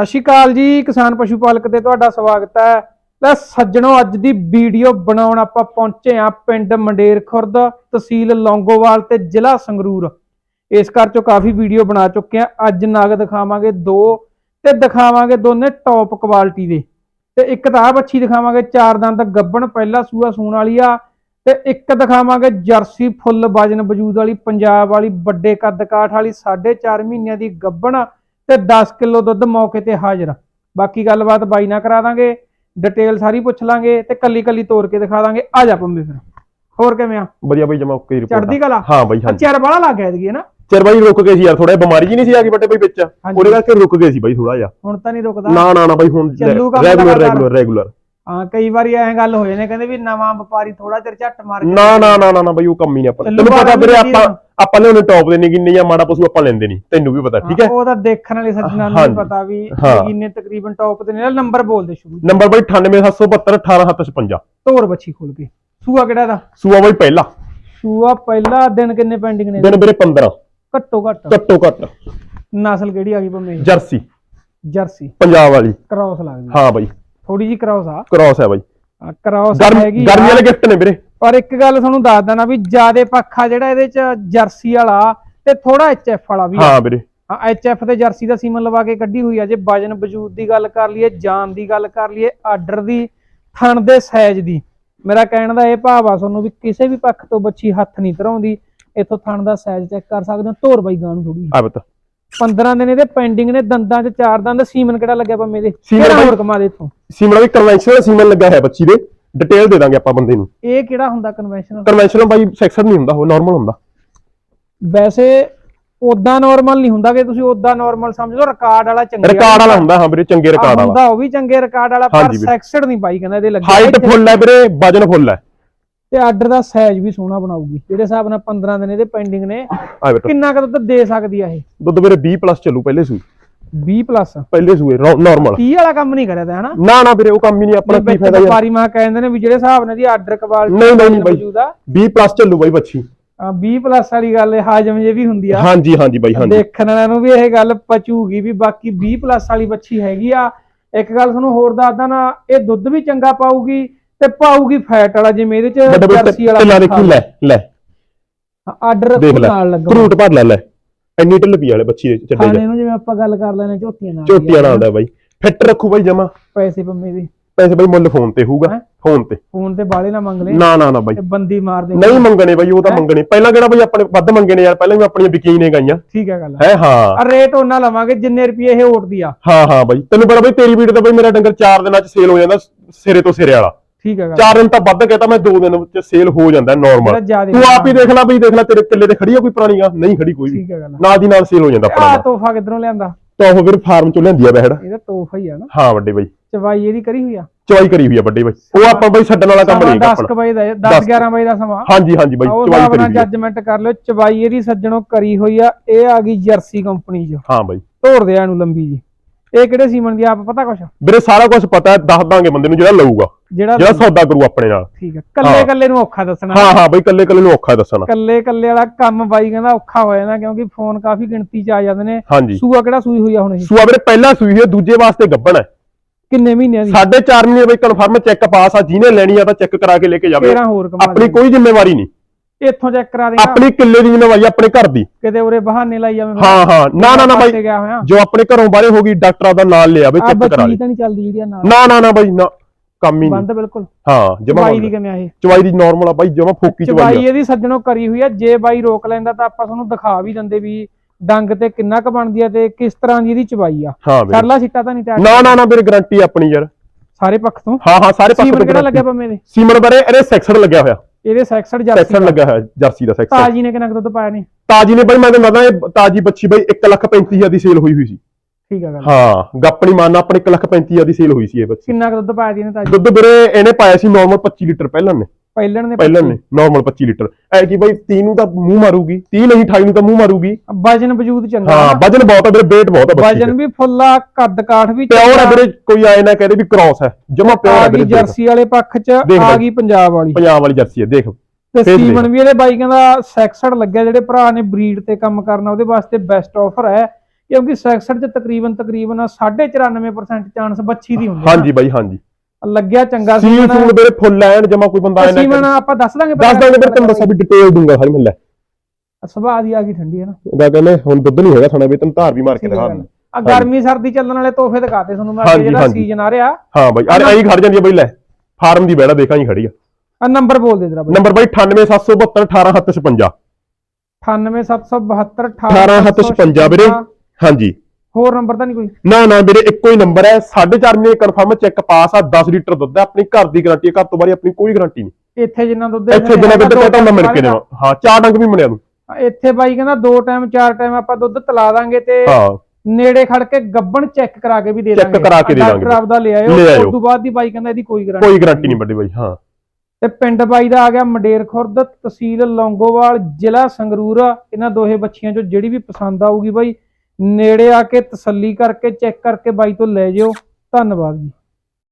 ਸਤਿ ਸ਼੍ਰੀ ਅਕਾਲ ਜੀ, ਕਿਸਾਨ ਪਸ਼ੂ ਪਾਲਕ ਤੇ ਤੁਹਾਡਾ ਸਵਾਗਤ ਹੈ। ਲੈ ਸੱਜਣੋ, ਅੱਜ ਦੀ ਵੀਡੀਓ ਬਣਾਉਣ ਆਪਾਂ ਪਹੁੰਚੇ ਆ ਪਿੰਡ ਮੰਡੇਰ ਖੁਰਦ ਤਹਿਸੀਲ ਲੌਂਗੋਵਾਲ ਤੇ ਜ਼ਿਲ੍ਹਾ ਸੰਗਰੂਰ। ਇਸ ਘਰ ਚੋਂ ਕਾਫੀ ਵੀਡੀਓ ਬਣਾ ਚੁੱਕੇ ਆ ਅੱਜ ਨਗ ਦਿਖਾਵਾਂਗੇ ਦੋ ਤੇ ਦਿਖਾਵਾਂਗੇ ਦੋਨੇ ਟੌਪ ਕੁਆਲਿਟੀ ਦੇ। ਤੇ ਇੱਕ ਤਾਂ ਆ ਬੱਚੀ ਦਿਖਾਵਾਂਗੇ, ਚਾਰ ਦੰਦ ਗੱਬਣ, ਪਹਿਲਾ ਸੂਆ ਸੂਣ ਵਾਲੀ ਆ। ਤੇ ਇੱਕ ਦਿਖਾਵਾਂਗੇ ਜਰਸੀ ਫੁੱਲ ਵਜਨ ਵਜੂਦ ਵਾਲੀ, ਪੰਜਾਬ ਵਾਲੀ, ਵੱਡੇ ਕੱਦ ਕਾਠ ਵਾਲੀ 4.5 ਮਹੀਨਿਆਂ ਦੀ ਗੱਬਣ। ਤੇ 10 ਕਿਲੋ ਦੁੱਧ ਮੌਕੇ ਤੇ ਹਾਜ਼ਰ ਬਾਕੀ ਗੱਲਬਾਤ ਬਾਈ ਨਾਲ ਕਰਾ ਦਾਂਗੇ ਡਿਟੇਲ ਸਾਰੀ ਪੁੱਛ ਲਾਂਗੇ ਤੇ ਕੱਲੀ ਕੱਲੀ ਤੋੜ ਕੇ ਦਿਖਾ ਦਾਂਗੇ। ਆ ਜਾ ਪੰਮੇ ਫਿਰ। ਹੋਰ ਕਿਵੇਂ ਆ? ਵਧੀਆ ਬਾਈ ਜਮਾ ਓਕੇ ਰਿਪੋਰਟ ਚੜ੍ਹਦੀ ਕਲਾ? ਹਾਂ ਬਾਈ ਹਾਂਜੀ। ਚਿਰ ਬਾਲਾ ਲੱਗ ਗਿਆ ਇਹਦੀ ਨਾ? ਚਿਰ ਬਾਈ ਰੁਕ ਗਏ ਸੀ ਯਾਰ ਥੋੜਾ ਬਿਮਾਰੀ ਜੀ ਨਹੀਂ ਸੀ ਆ ਗਈ ਵੱਡੇ ਬਾਈ ਵਿੱਚ। ਉਹਦੇ ਕਰਕੇ ਰੁਕ ਗਏ ਸੀ ਬਾਈ ਥੋੜਾ ਜਿਹਾ। ਹੁਣ ਤਾਂ ਨਹੀਂ ਰੁਕਦਾ। ਨਾ ਨਾ ਨਾ ਬਾਈ ਹੁਣ ਰੈਗੂਲਰ। ਰੈਗੂਲਰ ਰੈਗੂਲਰ ਹਾਂ ਕਈ ਵਾਰੀ ਐਂ ਗੱਲ ਹੋ ਜਾਂਦੇ ਕਹਿੰਦੇ ਵੀ ਨਵਾਂ ਵਪਾਰੀ ਥੋੜਾ ਚਿਰ ਝੱਟ ਮਾਰ ਕੇ ਨਾ ਨਾ ਨਾ ਨਾ ਨਾ ਬਾਈ ਉਹ ਕੰਮ ਹੀ ਨਹੀਂ ਆਪਾਂ ਤੈਨੂੰ ਪਤਾ ਵੀਰੇ ਆਪਾਂ ਆਪਾਂ ਨੇ ਉਹਨੇ ਟੌਪ ਦੇ ਨਹੀਂ ਕਿੰਨੇ ਜਾਂ ਮਾੜਾ ਪਸ਼ੂ ਆਪਾਂ ਲੈਂਦੇ ਨਹੀਂ ਤੈਨੂੰ ਵੀ ਪਤਾ ਠੀਕ ਹੈ? ਉਹ ਤਾਂ ਦੇਖਣ ਵਾਲੇ ਸੱਜਣਾ ਨੂੰ। ਵੀ ਪਤਾ ਵੀ। ਕਿੰਨੇ ਤਕਰੀਬਨ ਟੌਪ ਦੇ ਨੇ। ਨੰਬਰ ਬੋਲ ਦੇ ਸ਼ੁਰੂ। ਨੰਬਰ ਬਾਈ 98772 18755 ਤੋਰ ਬੱਚੀ ਖੋਲ ਕੇ। ਸੂਆ ਕਿਹੜਾ ਦਾ? ਸੂਆ ਬਾਈ ਪਹਿਲਾ। ਸੂਆ ਪਹਿਲਾ ਦਿਨ ਕਿੰਨੇ ਪੈਂਡਿੰਗ ਨੇ? ਦਿਨ ਵੀਰੇ 15 ਘੱਟੋ ਘੱਟ। ਘੱਟੋ ਘੱਟ। ਨਸਲ ਕਿਹੜੀ ਆ ਗਈ ਪੰਮੇ ਜਰਸੀ। ਜਰਸੀ। ਪੰਜਾਬ ਵਾਲੀ। ਕ੍ਰਾਸ ਲੱਗਦੀ। ਹਾਂ ਬਾਈ। ਥੋੜੀ ਜੀ ਕ੍ਰਾਸ ਆ। ਕ੍ਰਾਸ ਹੈ ਬਾਈ। ਕ੍ਰਾਸ ਹੈਗੀ ਗਰਮੀ। ਵਾਲੇ ਗਿਫਟ ਨੇ ਵੀਰੇ। ਪਰ ਇੱਕ ਗੱਲ ਤੁਹਾਨੂੰ ਦੱਸ ਦੇਣਾ ਵੀ ਜਿਆਦੇ ਪੱਖਾ ਜਿਹੜਾ ਇਹਦੇ ਚ ਜਰਸੀ ਵਾਲਾ ਤੇ ਥੋੜਾ ਐਚਐਫ ਵਾਲਾ ਵੀ ਹਾਂ ਵੀਰੇ। ਹਾਂ ਐਚਐਫ ਤੇ ਜਰਸੀ ਦਾ ਸੀਮਨ ਲਵਾ ਕੇ ਕੱਢੀ ਹੋਈ ਆ। ਜੇ ਵਜਨ ਵਜੂਦ ਦੀ ਗੱਲ ਕਰ ਲਈਏ ਜਾਨ ਦੀ ਗੱਲ ਕਰ ਲਈਏ ਆਰਡਰ ਦੀ ਥਣ ਦੇ ਸਾਈਜ਼ ਦੀ ਮੇਰਾ ਕਹਿਣ ਦਾ ਇਹ ਭਾਵ ਆ ਤੁਹਾਨੂੰ ਵੀ ਕਿਸੇ ਵੀ ਪੱਖ ਤੋਂ ਬੱਚੀ ਹੱਥ ਨਹੀਂ ਧਰਾਉਂਦੀ ਇੱਥੋਂ ਥਣ ਦਾ ਸਾਈਜ਼ ਚੈੱਕ ਕਰ ਸਕਦੇ ਹੋ ਧੋਰ ਬਾਈ ਗਾਂ ਨੂੰ ਥੋੜੀ ਆ ਬਤਾ 15 ਦਿਨ ਇਹਦੇ ਪੈਂਡਿੰਗ ਨੇ ਦੰਦਾਂ 'ਚ ਚਾਰ ਦੰਦ ਸੀਮਨ ਕਿਹੜਾ ਲੱਗਿਆ ਪੰਮੇ ਦੇ ਸੀਮਨ ਹੋਰ ਕਮਾ ਦੇ ਇੱਥੋਂ? ਸੀਮਨ ਵੀ ਕਨਵੈਨਸ਼ਨਲ ਸੀਮਨ ਲੱਗਾ ਹੈ ਬੱਚੀ ਦੇ। ਡਿਟੇਲ ਦੇ ਦਾਂਗੇ ਆਪਾਂ ਬੰਦੇ ਨੂੰ। ਇਹ ਕਿਹੜਾ ਹੁੰਦਾ ਕਨਵੈਨਸ਼ਨਲ ਕਨਵੈਨਸ਼ਨਲ ਬਾਈ ਸੈਕਸ਼ਨ ਨਹੀਂ ਹੁੰਦਾ ਉਹ ਨਾਰਮਲ ਹੁੰਦਾ। ਵੈਸੇ ਉਦਾਂ ਨਾਰਮਲ ਨਹੀਂ ਹੁੰਦਾ ਕਿ ਤੁਸੀਂ ਉਦਾਂ ਨਾਰਮਲ ਸਮਝ ਲਓ ਰਿਕਾਰਡ ਵਾਲਾ ਚੰਗਾ ਰਿਕਾਰਡ ਵਾਲਾ ਹੁੰਦਾ। ਹਾਂ ਵੀਰੇ ਚੰਗੇ ਰਿਕਾਰਡ ਵਾਲਾ ਹੁੰਦਾ ਉਹ ਵੀ ਚੰਗੇ ਰਿਕਾਰਡ ਵਾਲਾ ਪਰ। ਸੈਕਸਡ ਨਹੀਂ ਪਾਈ ਕਹਿੰਦਾ ਇਹਦੇ ਲੱਗਿਆ ਹਾਈਟ ਫੁੱਲ ਹੈ ਵੀਰੇ ਵਜਨ ਫੁੱਲ ਹੈ। ਤੇ ਆਰਡਰ ਦਾ ਸਾਈਜ਼ ਵੀ ਸੋਹਣਾ ਬਣਾਉਗੀ ਜਿਹੜੇ ਹਿਸਾਬ ਨਾਲ 15 ਦਿਨ ਇਹਦੇ ਪੈਂਡਿੰਗ ਨੇ ਕਿੰਨਾ ਕੁ ਦੁੱਧ ਦੇ ਸਕਦੀ ਆ ਇਹ? ਦੁੱਧ ਵੀਰੇ 20 ਪਲੱਸ ਚੱਲੂ ਪਹਿਲੇ ਸੂਈ। 20 ਪਲੱਸ ਪਹਿਲੇ ਸੂਏ ਨਾਰਮਲ 30 ਵਾਲਾ ਕੰਮ ਨਹੀਂ ਕਰਿਆ ਤਾਂ ਹਨਾ? ਨਾ ਨਾ ਵੀਰੇ ਉਹ ਕੰਮ ਹੀ ਨਹੀਂ ਆਪਣਾ ਕੀ ਫਾਇਦਾ ਯਾਰ। ਵਪਾਰੀ ਮਾ ਕਹਿੰਦੇ ਨੇ ਵੀ ਜਿਹੜੇ ਹਿਸਾਬ ਨਾਲ ਦੀ ਆਰਡਰ ਕਵਾਲਿਟੀ ਨਹੀਂ, ਨਹੀਂ, ਬਾਈ। ਮੌਜੂਦ ਆ। 20 ਪਲੱਸ ਚੱਲੂ ਬਾਈ ਬੱਚੀ। 20 ਪਲੱਸ ਵਾਲੀ ਗੱਲ ਇਹ ਹਾਜਮ ਜੇ ਵੀ ਹੁੰਦੀ ਆ। ਹਾਂਜੀ ਹਾਂਜੀ ਬਾਈ ਹਾਂਜੀ। ਦੇਖਣ ਵਾਲਿਆਂ ਨੂੰ ਵੀ ਇਹ ਗੱਲ ਪਚੂਗੀ ਵੀ ਬਾਕੀ 20 ਪਲੱਸ ਵਾਲੀ ਬੱਚੀ ਹੈਗੀ ਆ। ਇੱਕ ਗੱਲ ਤੁਹਾਨੂੰ ਹੋਰ ਦੱਸਦਾ ਨਾ ਇਹ ਦੁੱਧ ਵੀ ਚੰਗਾ ਪਾਊਗੀ ਤੇ ਪਾਊਗੀ ਫੈਟ ਵਾਲਾ ਜਿਵੇਂ ਇਹਦੇ ਚ ਜਰਸੀ ਦੇਖੀ ਲੈ ਲੈ। ਆਰਡਰ ਨਾਲ ਲੱਗਾ। ਕਰੂਟ ਭਰ ਲੈ ਲੈ। ਇੰਨੀ ਢਿੱਲ ਪੀ ਵਾਲੇ ਬੱਚੀ ਦੇ ਚੱਡੇ ਖਾਣੇ ਨੂੰ ਜਿਵੇਂ ਆਪਾਂ ਗੱਲ ਕਰ ਲੈਣੇ ਝੋਟੀਆਂ ਨਾਲ ਝੋਟੀਆਂ ਨਾਲ ਹੁੰਦਾ ਬਾਈ। ਫਿੱਟ ਰੱਖੂ ਬਾਈ ਜਮਾ। ਪੈਸੇ ਪੰਮੇ ਦੇ। ਪੈਸੇ ਬਾਈ ਮੁੱਲ ਫੋਨ ਤੇ ਹੋਊਗਾ? ਫੋਨ ਤੇ। ਫੋਨ ਤੇ ਬਾਲੇ ਨਾ ਮੰਗ ਲੈ। ਨਾ ਨਾ ਨਾ ਬਾਈ। ਬੰਦੀ ਮਾਰ ਦੇ। ਨਹੀਂ ਮੰਗਣੇ ਬਾਈ ਉਹ ਤਾਂ ਮੰਗਣੇ। ਪਹਿਲਾਂ ਕਿਹੜਾ ਬਾਈ ਆਪਣੇ ਵੱਧ ਮੰਗੇ ਨੇ ਯਾਰ ਪਹਿਲਾਂ ਵੀ ਆਪਣੀਆਂ ਵਿਕੀ ਨੇ ਗਾਈਆਂ। ਠੀਕ ਹੈ ਗੱਲ ਹੈ ਹਾਂ। ਰੇਟ ਉਹਨਾਂ ਲਵਾਂਗੇ ਜਿੰਨੇ ਰੁਪਏ ਇਹ ਓਟਦੀ ਆ। ਹਾਂ ਹਾਂ ਬਾਈ। ਤੈਨੂੰ ਪਤਾ ਬਾਈ ਤੇਰੀ ਵੀਡੀਓ ਤਾਂ ਬਾਈ ਮੇਰਾ ਡੰਗਰ 4 ਦਿਨਾਂ ਚ ਸੇਲ ਹੋ ਜਾਂਦਾ ਸਿਰੇ ਤੋਂ ਸਿਰੇ ਵਾਲਾ। ਠੀਕ ਹੈ ਗੱਲ 4 ਦਿਨ ਤਾਂ ਵੱਧ ਕਹਤਾ ਮੈਂ 2 ਦਿਨ ਵਿੱਚ ਸੇਲ ਹੋ ਜਾਂਦਾ ਨਾਰਮਲ ਤੂੰ ਆਪ ਹੀ ਦੇਖ ਲੈ ਬਈ ਦੇਖ ਲੈ ਤੇਰੇ ਕਿੱਲੇ ਤੇ ਖੜੀ ਆ ਕੋਈ ਪੁਰਾਣੀ ਆ ਨਹੀਂ ਖੜੀ ਕੋਈ ਨਾਲ ਦੀ ਨਾਲ ਸੇਲ ਹੋ ਜਾਂਦਾ ਆ ਆਪਣਾ। ਤੋਹਫਾ ਕਿਧਰੋਂ ਲਿਆਂਦਾ? ਤਾਂ ਉਹ ਫਿਰ ਫਾਰਮ ਚੋਂ ਲੈਂਦੀ ਆ ਬਹਿੜ। ਇਹਦਾ ਤੋਹਫਾ ਹੀ ਆ ਨਾ। ਹਾਂ ਵੱਡੇ ਬਾਈ। ਚਵਾਈ ਇਹਦੀ ਕਰੀ ਹੋਈ ਆ? ਚਵਾਈ ਕਰੀ ਹੋਈ ਆ ਵੱਡੇ ਬਾਈ। ਉਹ ਆਪਾਂ ਬਾਈ ਛੱਡਣ ਵਾਲਾ ਕੰਮ ਨਹੀਂ 10 ਆਪਣਾ। ਵਜੇ ਦਾ 10 ਦਸ- 11 ਵਜੇ ਦਾ ਸਮਾਂ। ਹਾਂਜੀ ਹਾਂਜੀ ਬਾਈ ਚਵਾਈ ਕਰੀ ਹੋਈ ਆ। ਜੱਜਮੈਂਟ ਕਰ ਲਿਓ ਚਵਾਈ ਇਹਦੀ ਸੱਜਣੋਂ ਕਰੀ ਹੋਈ ਆ ਇਹ ਆ ਗਈ ਜਰਸੀ ਕੰਪਨੀ 'ਚ। ਹਾਂ ਬਾਈ। ਧੋਰ ਦੇ ਨੂੰ ਲੰਬੀ ਜੀ। ਇਹ ਕਿਹੜੇ ਸੀਮਨ ਦੀ ਆਪ ਪਤਾ ਕੁਛ? ਵੀਰੇ ਸਾਰਾ ਕੁਝ ਪਤਾ ਹੈ ਦੱਸ ਦਾਂਗੇ ਬੰਦੇ ਨੂੰ ਜਿਹੜਾ ਲਊਗਾ। ਜਿਹੜਾ ਜਿਹੜਾ ਸੌਦਾ ਕਰੂ ਆਪਣੇ ਨਾਲ। ਠੀਕ ਹੈ ਕੱਲੇ। ਕੱਲੇ ਨੂੰ ਔਖਾ ਦੱਸਣਾ। ਹਾਂ ਹਾਂ ਬਾਈ ਕੱਲੇ ਕੱਲੇ ਨੂੰ ਔਖਾ ਦੱਸਣਾ। ਕੱਲੇ ਕੱਲੇ ਵਾਲਾ ਕੰਮ ਬਾਈ ਕਹਿੰਦਾ ਔਖਾ ਹੋ ਜਾਂਦਾ ਕਿਉਂਕਿ ਫੋਨ ਕਾਫੀ ਗਿਣਤੀ 'ਚ ਆ ਜਾਂਦੇ ਨੇ। ਸੂਆ ਕਿਹੜਾ ਸੂਈ ਹੋਈ ਆ ਹੁਣ ਇਹ? ਸੂਆ ਵੀਰੇ ਪਹਿਲਾ ਸੂਈ ਹੈ ਦੂਜੇ ਵਾਸਤੇ ਗੱਬਣ ਹੈ ਕਿੰਨੇ ਮਹੀਨਿਆਂ ਦੀ? ਸਾਢੇ 4 ਮਹੀਨੇ ਬਈ ਕਨਫਰਮ ਚੈੱਕ ਪਾਸ ਆ ਜਿਹਨੇ ਲੈਣੀ ਆ ਤਾਂ ਚੈੱਕ ਕਰਾ ਕੇ ਲੈ ਕੇ ਜਾਵੇ। 13 ਹੋਰ ਕਮਾ ਆਪਣੀ ਕੋਈ ਜ਼ਿੰਮੇਵਾਰੀ ਨਹੀਂ। ਇੱਥੋਂ ਚੈੱਕ ਕਰਾ ਦੇਗਾ ਆਪਣੀ ਕਿੱਲੇ ਦੀ ਜ਼ਿੰਮੇਵਾਰੀ ਆਪਣੇ ਘਰ ਦੀ। ਕਿਤੇ ਉਰੇ ਬਹਾਨੇ ਲਾਈ ਜਾਵੇਂ। ਹਾਂ ਹਾਂ। ਨਾ ਨਾ ਨਾ ਬਾਈ। ਜੋ ਆਪਣੇ ਘਰੋਂ ਬਾਹਰੇ ਹੋ ਗਈ ਡਾਕਟਰਾਂ ਦਾ ਨਾਲ ਲਿਆ ਬਈ ਚੈੱਕ ਕਰਾ ਬੱਚੀ ਲੈ ਤਾਂ ਨਹੀਂ ਚੱਲਦੀ ਜਿਹੜੀ ਨਾ ਨਾ ਨਾ ਬਾਈ ਨਾ। ਕੰਮ ਹੀ ਨਹੀਂ। ਬੰਦ ਬਿਲਕੁਲ। ਹਾਂ ਜਮਾ ਚਵਾਈ ਦੀ ਕਿਵੇਂ ਆ ਇਹ? ਚਵਾਈ ਦੀ ਨਾਰਮਲ ਆ ਬਾਈ ਜਮਾ ਫੋਕੀ ਚਵਾਈ ਚਵਾਈ। ਇਹਦੀ ਸੱਜਣੋਂ ਕਰੀ ਹੋਈ ਆ ਜੇ ਬਾਈ ਰੋਕ ਲੈਂਦਾ ਤਾਂ ਆਪਾਂ ਤੁਹਾਨੂੰ ਦਿਖਾ ਵੀ ਦਿੰਦੇ ਵੀ ਡੰਗ ਤੇ ਕਿੰਨਾ ਕੁ ਬਣਦੀ ਆ ਤੇ ਕਿਸ ਤਰ੍ਹਾਂ ਦੀ ਇਹਦੀ ਚਵਾਈ ਆ। ਹਾਂ ਵੀਰੇ ਸਰਲਾ ਛਿੱਟਾ ਤਾਂ ਨਹੀਂ ਟੈਟ। ਨਾ ਨਾ ਨਾ ਵੀਰੇ ਗਾਰੰਟੀ ਆਪਣੀ ਯਾਰ। ਸਾਰੇ ਪੱਖ ਤੋਂ? ਹਾਂ ਹਾਂ ਸਾਰੇ ਪੱਖ ਸੀਮਨ ਤੋਂ ਕਿਹੜਾ। ਲੱਗਿਆ ਪੰਮੇ ਦੇ? ਸੀਮਨ ਬਾਰੇ ਇਹਦੇ ਸੈਕਸ਼ਨ ਲੱਗਿਆ ਹੋਇਆ। ਇਹਦੇ ਸੈਕਸਡ ਜਰਸੀ ਸੈਕਸ਼ਨ ਲੱਗਾ ਹੋਇਆ ਜਰਸੀ ਦਾ ਸੈਕਸ਼ਨ ਤਾਜੀ ਨੇ ਕਿੰਨਾ ਕੁ ਦੁੱਧ ਪਾਇਆ ਨੇ? ਤਾਜੀ ਨੇ ਬਾਈ ਮੈਂ ਤੁਹਾਨੂੰ ਦੱਸਦਾ ਇਹ ਤਾਜੀ ਬੱਚੀ ਬਾਈ 135000 ਦੀ ਸੇਲ ਹੋਈ ਹੋਈ ਸੀ। ਠੀਕ ਆ ਗੱਲ। ਹਾਂ ਗੱਪਣੀ ਮਾਨ ਆਪਣੇ 135000 ਦੀ ਸੇਲ ਹੋਈ ਸੀ ਇਹ ਬੱਚੀ। ਕਿੰਨਾ ਕੁ ਦੁੱਧ ਪਾਇਆ ਦੀ ਨੇ ਤਾਜੀ? ਦੁੱਧ ਵੀਰੇ ਇਹਨੇ ਪਾਇਆ ਸੀ ਨਾਰਮਲ 25 ਲੀਟਰ ਪਹਿਲਾਂ ਨੇ। ਪਹਿਲਣ ਨੇ ਪਹਿਲਾਂ ਨੇ ਨਾਰਮਲ 25 ਲੀਟਰ। ਐ ਕਿ ਬਾਈ 30 ਨੂੰ ਤਾਂ ਮੂੰਹ ਮਾਰੂਗੀ 30 ਨਹੀਂ 28 ਨੂੰ ਤਾਂ ਮੂੰਹ ਮਾਰੂਗੀ। ਵਜਨ ਵਜੂਦ ਚੰਗਾ ਹਾਂ ਵਜਨ ਬਹੁਤ ਹੈ ਵੀਰੇ weight ਬਹੁਤ ਹੈ ਬੱਚੀ ਵਜਨ ਵੀ ਫੁੱਲਾ ਕੱਦ ਕਾਠ ਵੀ ਪਿਓਰ ਹੈ ਵੀਰੇ ਕੋਈ ਆਏ ਨਾ ਕਹਦੇ ਵੀ ਕ੍ਰਾਸ ਹੈ। ਜਮਾ ਪਿਓਰ ਆ ਗਈ ਵੀਰੇ ਦੇਖ। ਜਰਸੀ ਵਾਲੇ ਪੱਖ 'ਚ ਦੇਖ ਆ। ਗਈ ਪੰਜਾਬ ਵਾਲੀ। ਪੰਜਾਬ ਵਾਲੀ ਜਰਸੀ ਹੈ ਦੇਖ। ਤੇ ਫੇਰ ਸਟੀਵਨ। ਵੀ ਇਹਦੇ ਬਾਈ ਕਹਿੰਦਾ ਸੈਕਸਡ ਲੱਗਿਆ ਜਿਹੜੇ ਭਰਾ ਨੇ ਬਰੀਡ ਤੇ ਕੰਮ ਕਰਨਾ ਉਹਦੇ ਵਾਸਤੇ ਬੈਸਟ ਆਫਰ ਹੈ। ਕਿਉਂਕਿ ਸੈਕਸਰ 'ਚ ਤਕਰੀਬਨ ਤਕਰੀਬਨ 94% ਚਾਂਸ ਬੱਚੀ ਦੀ ਹੁੰਦੀ ਹਾਂਜੀ ਬਾਈ ਹਾਂਜੀ। ਲੱਗਿਆ ਚੰਗਾ ਸੀਲ ਸੀਮਨ ਸੂਲ ਮੇਰੇ ਫੁੱਲ ਐਨ ਜਮਾ ਕੋਈ ਬੰਦਾ ਐ ਨਾ ਕਰੇ। ਆਪਾਂ ਦੱਸ ਦਾਂਗੇ ਦੱਸ ਦਾਂਗੇ ਫਿਰ ਤੈਨੂੰ ਦੱਸਾਂ ਵੀ ਡਿਟੇਲ ਦੂੰਗਾ ਸਾਰੀ ਮੱਲੇ ਸੁਭਾਅ ਦੀ ਆ ਗਈ ਠੰਡੀ ਹੈ ਨਾ? ਉਹਦਾ ਕਹਿੰਦੇ ਹੁਣ ਦੁੱਧ ਨਹੀਂ ਹੈਗਾ ਥਣਾ ਵੀ ਤੈਨੂੰ ਧਾਰ ਵੀ ਮਾਰ ਕੇ ਹੈ ਦਿਖਾ। ਦਿੰਦਾ। ਆ ਗਰਮੀ ਸਰਦੀ ਚੱਲਣ ਵਾਲੇ ਤੋਹਫੇ ਦਿਖਾਤੇ ਤੁਹਾਨੂੰ ਮੈਂ ਜਿਹੜਾ। ਸੀਜ਼ਨ ਆ ਰਿਹਾ। ਹਾਂ ਬਾਈ ਆ ਐਂ ਖੜ ਜਾਂਦੀ ਆ ਬਾਈ ਲੈ। ਫਾਰਮ ਦੀ ਬੈੜਾ ਦੇਖਾਂ ਹੀ ਖੜੀ ਆ। ਆ ਨੰਬਰ ਬੋਲ ਦੇ ਜਰਾ ਬਾਈ। ਨੰਬਰ ਬਾਈ 98772 18756 98772 18756 ਵੀਰੇ। ਹਾਂਜੀ। ਹੋਰ ਨੰਬਰ ਤਾਂ ਨਹੀਂ ਕੋਈ? ਨਾ ਨਾ ਵੀਰੇ ਇੱਕੋ ਹੀ ਨੰਬਰ ਹੈ। 4.5 ਮਹੀਨੇ ਕਨਫਰਮ ਚੈੱਕ ਪਾਸ ਆ 10 ਲੀਟਰ ਦੁੱਧ ਹੈ। ਆਪਣੀ ਘਰ ਦੀ ਗਾਰੰਟੀ ਹੈ। ਘਰ ਤੋਂ ਬਾਹਰ ਆਪਣੀ ਕੋਈ ਗਾਰੰਟੀ ਨਹੀਂ। ਇੱਥੇ ਜਿੰਨਾ ਦੁੱਧ ਇੱਥੇ ਜਿੰਨਾ ਦੁੱਧ ਕਹਤਾ ਮੈਂ ਮਿਲ ਕੇ ਦੇਵਾਂ। ਹਾਂ ਚਾਰ ਡੰਗ ਵੀ ਮਿਲਿਆ ਨੂੰ। ਇੱਥੇ ਬਾਈ ਕਹਿੰਦਾ ਦੋ ਟਾਈਮ ਚਾਰ ਟਾਈਮ ਆਪਾਂ ਦੁੱਧ ਤਲਾ ਦਾਂਗੇ ਤੇ ਹਾਂ। ਨੇੜੇ ਖੜ ਕੇ ਗੱਬਣ ਚੈੱਕ ਕਰਾ ਕੇ ਵੀ ਦੇ ਦਾਂਗੇ। ਕਰਾ ਕੇ ਦੇ ਦਾਂਗੇ। ਡਾਕਟਰ ਆਪਦਾ ਲੈ ਆਇਓ ਲੈ ਆਇਓ। ਉਸ ਤੋਂ ਬਾਅਦ ਦੀ ਬਾਈ ਕਹਿੰਦਾ ਇਹਦੀ ਕੋਈ ਗਾਰੰਟੀ ਕੋਈ ਗਾਰੰਟੀ ਨਹੀਂ ਵੱਡੀ ਬਾਈ ਹਾਂ। ਤੇ ਪਿੰਡ ਬਾਈ ਦਾ ਆ ਗਿਆ ਮੰਡੇਰ ਖੁਰਦ ਤਹਿਸੀਲ ਲੌਂਗੋਵਾਲ ਜ਼ਿਲ੍ਹਾ ਸੰਗਰੂਰ ਇਹਨਾਂ ਦੋਹੇ ਬੱਚੀਆਂ ਚੋਂ ਜਿਹੜੀ ਵੀ ਪਸੰਦ ਆਊਗੀ ਬਾਈ ਨੇੜੇ ਆ ਕੇ ਤਸੱਲੀ ਕਰਕੇ ਚੈੱਕ ਕਰਕੇ ਬਾਈ ਤੋਂ ਲੈ ਜਿਓ। ਧੰਨਵਾਦ ਜੀ।